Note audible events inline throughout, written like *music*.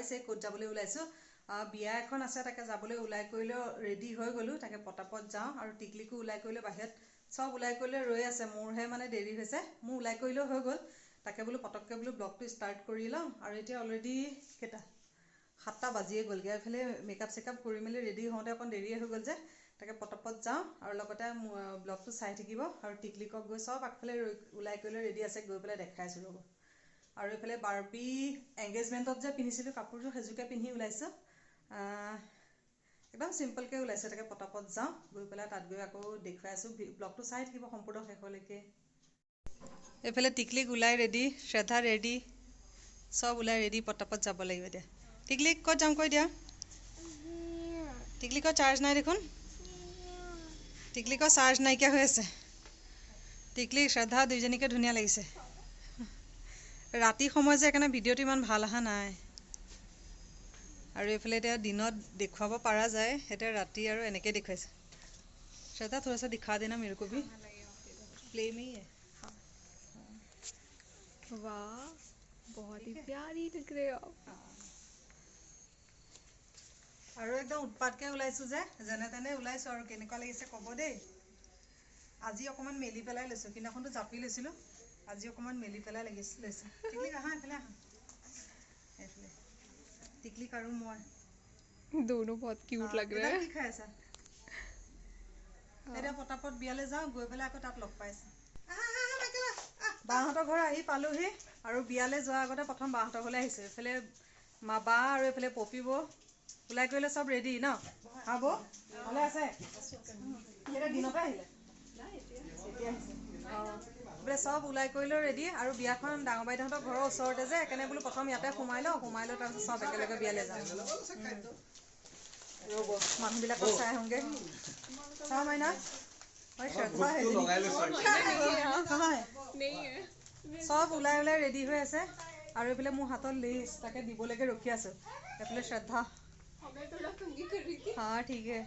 পাইছে ক'ত যাবলৈ ওলাইছোঁ। বিয়া এখন আছে তাকে যাবলৈ ওলাই কৰি লৈ ৰেডি হৈ গ'লোঁ তাকে পটাপট যাওঁ আৰু টিকলিকো ওলাই কৰি লৈ বাহিৰত চব ওলাই কৰি লৈ ৰৈ আছে মোৰহে মানে দেৰি হৈছে মোৰ ওলাই কৰি লৈ হৈ গ'ল। তাকে বোলো পটককৈ বোলো ব্লগটো ষ্টাৰ্ট কৰি লওঁ আৰু এতিয়া অলৰেডি কেইটা? সাতটা বাজিয়ে গ'লগৈ এইফালে মেকআপ চেকআপ কৰি মেলি ৰেডি হওঁতে অকণ দেৰিয়ে হৈ গ'ল যে তাকে পটপট যাওঁ আৰু লগতে ব্লগটো চাই থাকিব আৰু টিকলিকক গৈ চব আগফালে ৰৈ ওলাই কৰি লৈ ৰেডি আছে গৈ পেলাই দেখাইছোঁ ৰ'ব। আৰু এইফালে বাৰ্বি এংগেজমেণ্টত যে পিন্ধিছিলোঁ কাপোৰযোৰ সেইযোৰকে পিন্ধি ওলাইছোঁ। একদম চিম্পলকৈ ওলাইছোঁ তাকে পটাপট যাওঁ গৈ পেলাই তাত গৈ আকৌ দেখুৱাই আছোঁ ব্লগটো চাই থাকিব সম্পূৰ্ণ শেষলৈকে। এইফালে টিকলিক ওলাই ৰেডি শ্ৰদ্ধা ৰেডি চব ওলাই ৰেডি পটাপট যাব লাগিব এতিয়া। টিকলিক ক'ত যাম কৈ দিয়া? টিকলিকৰ চাৰ্জ নাই দেখোন? টিকলিকৰ চাৰ্জ নাইকিয়া হৈ আছে। টিকলি শ্ৰদ্ধা দুইজনীকে ধুনীয়া লাগিছে। ৰাতি সময় যে সেইকাৰণে ভিডিঅ'টো ইমান ভাল অহা নাই আৰু এইফালে এতিয়া দিনত দেখুৱাব পৰা যায় এতিয়া ৰাতি আৰু এনেকৈ দেখুৱাইছে श्रद्धा थोड़ा सा दिखा देना मेरे को भी प्ले में ही है वाह बहुत ही प्यारी लग रहे हो आप আৰু একদম উৎপাতকৈ ওলাইছোঁ যে যেনে তেনে ওলাইছোঁ আৰু কেনেকুৱা লাগিছে ক'ব দেই আজি অকণমান মেলি পেলাই লৈছোঁ সিদিনাখনতো জাপি লৈছিলোঁ আজি অকণমান মেলি পেলাই লাগিছে লৈছোঁ টিকলিক আহা এইফালে আহা এইফালে টিকলিক আৰু মই दोनों बहुत क्यूट लग रहे এতিয়া हैं কি খাই আছা এতিয়া পটাপট বিয়ালৈ যাওঁ গৈ পেলাই আকৌ তাত লগ পাইছোঁ বাহঁতৰ ঘৰ আহি পালোহি আৰু বিয়ালৈ যোৱাৰ আগতে প্ৰথম বাহঁতৰ ঘৰলৈ আহিছোঁ এইফালে মা বা আৰু এইফালে পপি বৌ ওলাই কৰিলে চব ৰেডি ন হা বৌ ভালে আছে এতিয়া দিনতে আহিলে এতিয়া আহিছে অঁ বোলে চব ওলাই কৰি লৈ ৰেডি আৰু বিয়াখন ডাঙৰ বাইদেউহঁতৰ ঘৰৰ ওচৰতে যে একেনে বোলো প্ৰথম ইয়াতে সোমাই লওঁ সোমাই লওঁ তাৰপিছত চব একেলগে বিয়ালৈ যাওঁ মানুহবিলাকক চাই আহোঁগৈ। চাওঁ মাইনা? চব ওলাই ওলাই ৰেডি হৈ আছে আৰু এইফালে মোৰ হাতত লিষ্ট তাকে দিবলৈকে ৰখি আছো। এইফালে শ্ৰদ্ধা। হা ঠিকে।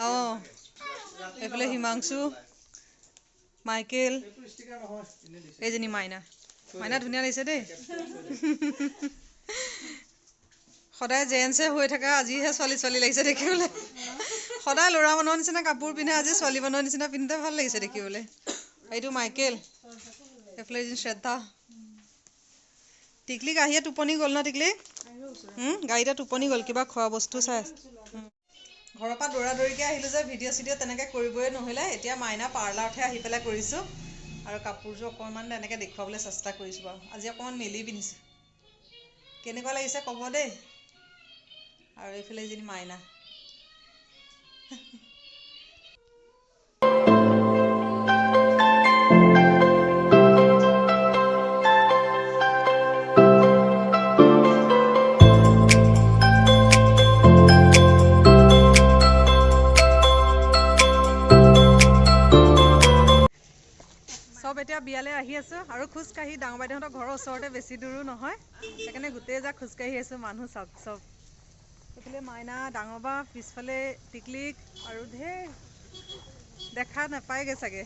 অঁ। এইফালে হিমাংশু মাইকেল এইজনী মাইনা মাইনা ধুনীয়া লাগিছে দেই। সদায় জেণ্টছে হৈ থকা আজিহে ছোৱালী ছোৱালী লাগিছে দেখিবলৈ। সদায় ল'ৰা মানুহৰ নিচিনা কাপোৰ পিন্ধে আজি ছোৱালী মানুহৰ নিচিনা পিন্ধোতে ভাল লাগিছে দেখিবলৈ। এইটো মাইকেল এইফালে এজনী শ্ৰদ্ধা। টিকলিক আহিয়ে টোপনি গ'ল ন টিকলিক? গাড়ীতে টোপনি গ'ল কিবা খোৱা বস্তু চাই আছে। ঘৰৰ পৰা দৌৰা দৌৰিকৈ আহিলোঁ যে ভিডিঅ' চিডিঅ' তেনেকৈ কৰিবই নহ'লে। এতিয়া মাইনা পাৰ্লাৰতহে আহি পেলাই কৰিছোঁ। আৰু কাপোৰযোৰ অকণমান এনেকৈ দেখুৱাবলৈ চেষ্টা কৰিছোঁ বাৰু। আজি অকণমান মেলি পিন্ধিছোঁ। কেনেকুৱা লাগিছে ক'ব দেই। আৰু এইফালে এজনী মাইনা। এতিয়া বিয়ালৈ আহি আছোঁ আৰু খোজকাঢ়ি ডাঙৰ বাইদেউহঁতৰ ঘৰৰ ওচৰতে বেছি দূৰো নহয়। সেইকাৰণে গোটেই যাক খোজকাঢ়ি আছোঁ মানুহ চাওক চব। সেইফালে মাইনা ডাঙৰ বা পিছফালে টিকলিক আৰু ঢেৰ দেখা নাপায়গৈ চাগে।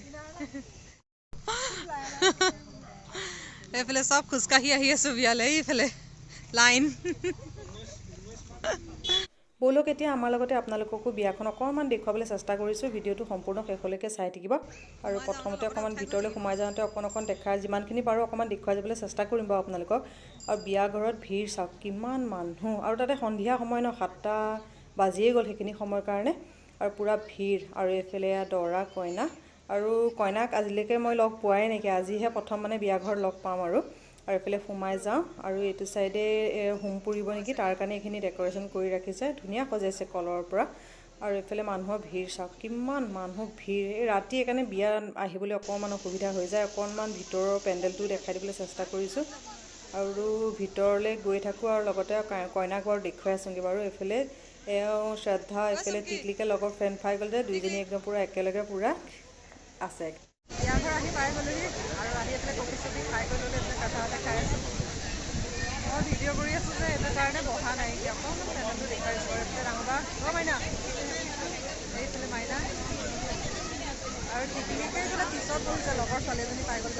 এইফালে চব খোজকাঢ়ি আহি আছোঁ বিয়ালৈ এইফালে। লাইন। ব'লক এতিয়া আমাৰ লগতে আপোনালোককো বিয়াখন অকণমান দেখুৱাবলৈ চেষ্টা কৰিছোঁ। ভিডিঅ'টো সম্পূৰ্ণ শেষলৈকে চাই থাকিব। আৰু প্ৰথমতে অকণমান ভিতৰলৈ সোমাই যাওঁতে অকণ অকণ দেখাৰ যিমানখিনি পাৰোঁ অকণমান দেখুৱাই যাবলৈ চেষ্টা কৰিম বাৰু আপোনালোকক। আৰু বিয়া ঘৰত ভিৰ চাওক কিমান মানুহ। আৰু তাতে সন্ধিয়া সময় ন সাতটা বাজিয়ে গ'ল সেইখিনি সময়ৰ কাৰণে। আৰু পূৰা ভিৰ। আৰু এইফালে দৰা কইনা। আৰু কইনাক আজিলৈকে মই লগ পোৱাই নাইকিয়া। আজিহে প্ৰথম মানে বিয়া ঘৰত লগ পাম আৰু। আৰু এইফালে সোমাই যাওঁ আৰু এইটো চাইডে এ, হোম পুৰিব নেকি তাৰ কাৰণে এইখিনি ডেক'ৰেশ্যন কৰি ৰাখিছে। ধুনীয়া সজাইছে কলৰ পৰা। আৰু এইফালে মানুহৰ ভিৰ চাওক কিমান মানুহ ভিৰ। এই ৰাতি সেইকাৰণে বিয়া আহিবলৈ অকণমান অসুবিধা হৈ যায়। অকণমান ভিতৰৰ পেণ্ডেলটো দেখাই দিবলৈ চেষ্টা কৰিছোঁ। আৰু ভিতৰলৈ গৈ থাকোঁ আৰু লগতে কইনাক বাৰু দেখুৱাই আছোঁগৈ বাৰু। এইফালে এওঁ শ্ৰদ্ধা এইফালে টিকলিকে লগৰ ফ্ৰেণ্ড পাই গ'ল দুইজনী একদম পূৰা একেলগে পূৰা আছে। বিয়া ঘৰ আহি পাই গ'লোহি আৰু আহি এইফালে চফি খাই গৈ ল'লোঁ এইফালে কথা এটা খাই আছোঁ। মই ভিডিঅ' কৰি আছোঁ যে এইটো কাৰণে বহা নাই অকণমান চেনেলটো দেখুৱাইছোঁ আৰু এইফালে ডাঙৰ অ' মাইনা। এইফালে মাইনা। আৰু টিকলিকে এইফালে পিছত বহিছে লগৰ ছোৱালী এজনী পাই গ'ল।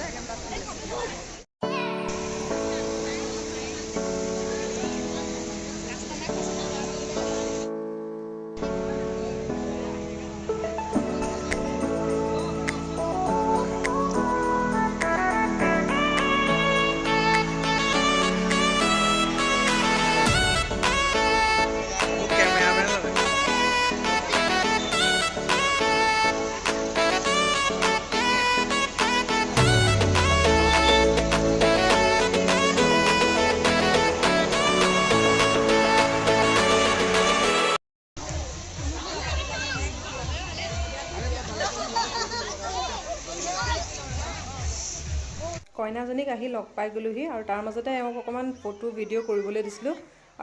কইনাজনীক আহি লগ পাই গ'লোহি আৰু তাৰ মাজতে এওঁক অকণমান ফটো ভিডিঅ' কৰিবলৈ দিছিলোঁ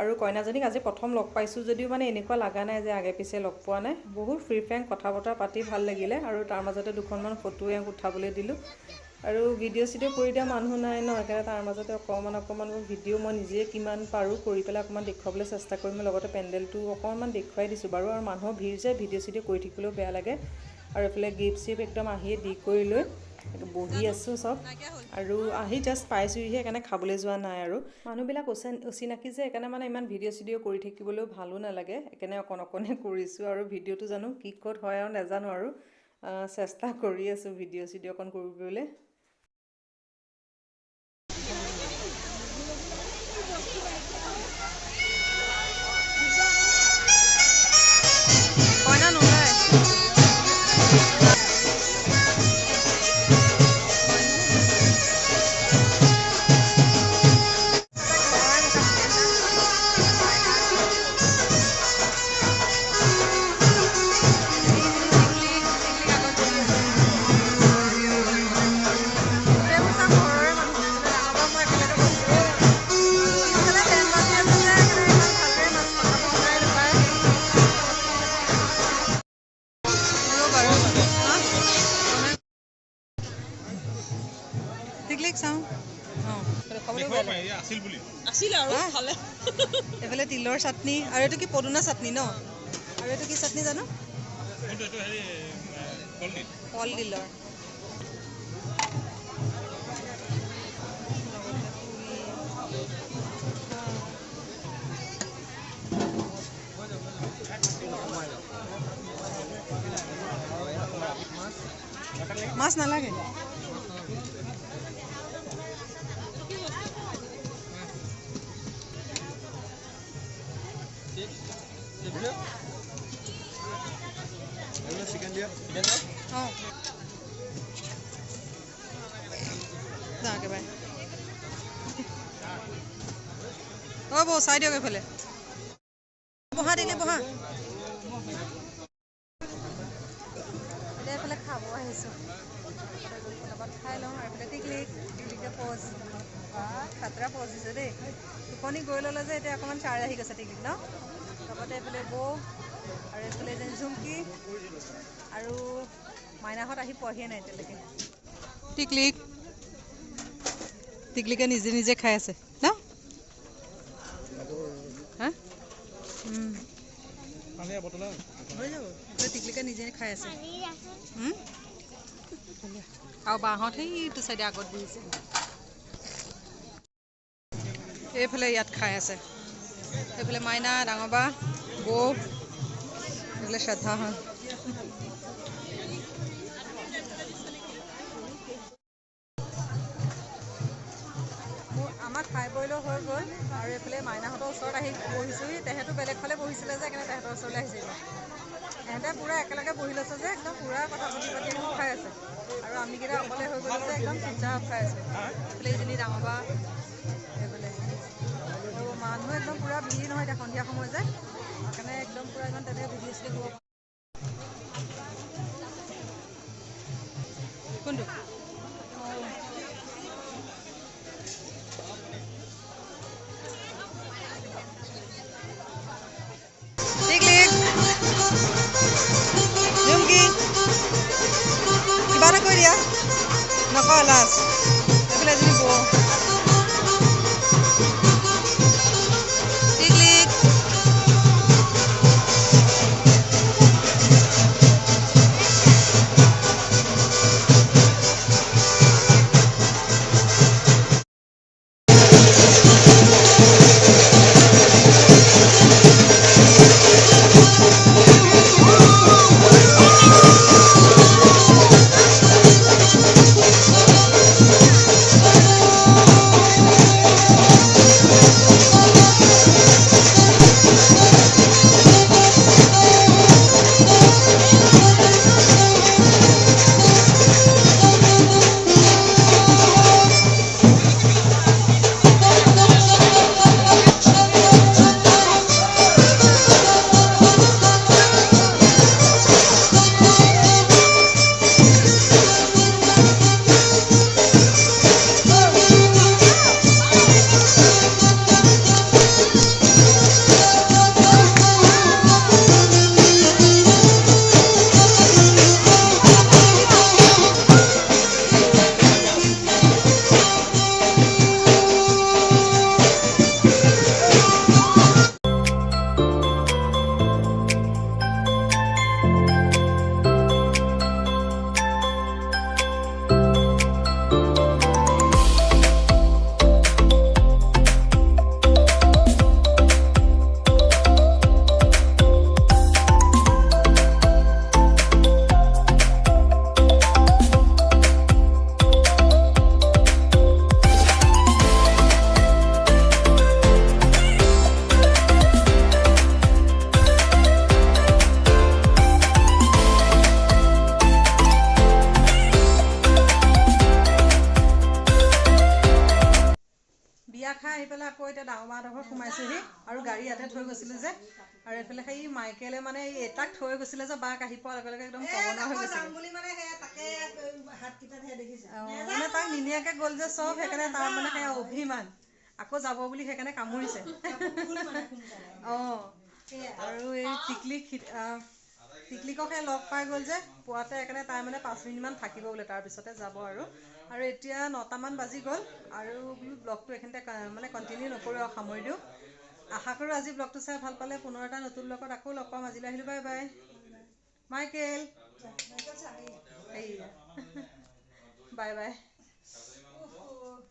আৰু কইনাজনীক আজি প্ৰথম লগ পাইছোঁ যদিও মানে এনেকুৱা লগা নাই যে আগে পিছে লগ পোৱা নাই। বহুত ফ্ৰী ফ্ৰেংক কথা বতৰা পাতি ভাল লাগিলে আৰু তাৰ মাজতে দুখনমান ফটো এওঁক উঠাবলৈ দিলোঁ। আৰু ভিডিঅ' চিডিঅ' কৰি দিয়া মানুহ নাই ন সেইকাৰণে তাৰ মাজতে অকণমান অকণমান ভিডিঅ' মই নিজে কিমান পাৰোঁ কৰি পেলাই অকণমান দেখুৱাবলৈ চেষ্টা কৰিম। লগতে পেণ্ডেলটো অকণমান দেখুৱাই দিছোঁ বাৰু আৰু মানুহৰ ভিৰ যে ভিডিঅ' চিডিঅ' কৰি থাকিবলৈও বেয়া লাগে। আৰু এইফালে গিফ্ট চিফ্ট একদম আহিয়ে দি কৰি লৈ বহি আছোঁ চব। আৰু আহি জাষ্ট পাইছোঁহিহে সেইকাৰণে খাবলৈ যোৱা নাই আৰু। মানুহবিলাক অচিন অচিনাকি যে সেইকাৰণে মানে ইমান ভিডিঅ' চিডিঅ' কৰি থাকিবলৈও ভালো নালাগে। সেইকাৰণে অকণ অকণে *laughs* কৰিছোঁ আৰু ভিডিঅ'টো জানো কি ক'ত হয় আৰু নাজানো আৰু। চেষ্টা কৰি আছোঁ ভিডিঅ' চিডিঅ' অকণ কৰিবলৈ। চাটনি আৰু এইটো কি পদুনা চাটনি ন আৰু এইটো কি চাটনি জানো কিন্তু এইটো হেৰি কলডিল কলডিলৰ মাছ নালাগে অঁ চাই দিয়ক এইফালে বহা দিলে বহা। এইফালে খাব আহিছোঁ। লগত খাই লওঁ আৰু এইফালে টিকলিক টিকলিকে পজ। খাতৰা পজ দিছে দেই। টোপনি গৈ ল'লে যে এতিয়া অকণমান চাৰ্জ আহি গৈছে টিকলিক ন? লগতে এইফালে বৌ আৰু এইফালে যেন ঝুমকি আৰু মাইনাহঁত আহি পোৱাহিয়ে নাই এতিয়ালৈকে। টিকলিক টিকলিকে নিজে নিজে খাই আছে ন হা উম। পানীয়া বটল? হৈ যাব। টিকলিকে নিজে খাই আছে। হুম? আৰু বাহঁত সেইটো চাইডে আগত বহিছে এইফালে ইয়াত খাই আছে। এইফালে মাইনা ডাঙৰ বা বৌ। এইফালে শ্ৰদ্ধাহঁত মোৰ খাই বৈ লৈ হৈ গ'ল আৰু এইফালে মাইনাহঁতৰ ওচৰত আহি বহিছোঁহি। তেহেঁতো বেলেগ ফালে বহিছিলে যে সেইকাৰণে তেহেঁতৰ ওচৰলৈ আহিছিলোঁ এহেঁতে পূৰা একেলগে বহি লৈছে যে একদম পূৰা কথা পাতি পাতি একদম খাই আছে। আৰু আমিকেইটা অকলে হৈ গ'লো যে একদম চুপচাপ খাই আছোঁ। এইফালে এইজনী ডাঙৰ বা এইফালে। আৰু মানুহ একদম পূৰা ভিৰ নহয় এতিয়া সন্ধিয়া সময় যে। সেইকাৰণে একদম পূৰা একদম তেনেকৈ ভিডিঅ' কোনটো? não Nacalas. আহি পেলাই আকৌ এতিয়া ডাঙৰ মাহঁতৰ সোমাইছোহি আৰু গাড়ী ইয়াতে থৈ গৈছিলোঁ যে। আৰু এইফালে সেই মাইকেলে মানে এই এটাক থৈ গৈছিলে যে বাক আহি পোৱাৰ লগে লগে একদম কমনা হৈ গৈছিলে মানে তাক নিনিয়াকৈ গ'ল যে চব সেইকাৰণে তাৰ মানে সেয়া অভিমান। আকৌ যাব বুলি সেইকাৰণে কামুৰিছে। অঁ আৰু এই টিকলি টিকলিকক সেই লগ পাই গ'ল যে পোৱাতে সেইকাৰণে তাই মানে পাঁচ মিনিটমান থাকিব বোলে তাৰপিছতে যাব আৰু। আৰু এতিয়া নটামান বাজি গ'ল আৰু বোলো ব্লগটো এইখিনিতে মানে কণ্টিনিউ নকৰোঁ আৰু সামৰি দিওঁ। আশা কৰোঁ আজি ব্লগটো চাই ভাল পালে পুনৰ এটা নতুন ব্লগত আকৌ লগ পাম। আজিলৈ আহিলোঁ bye bye. Michael. Bye bye.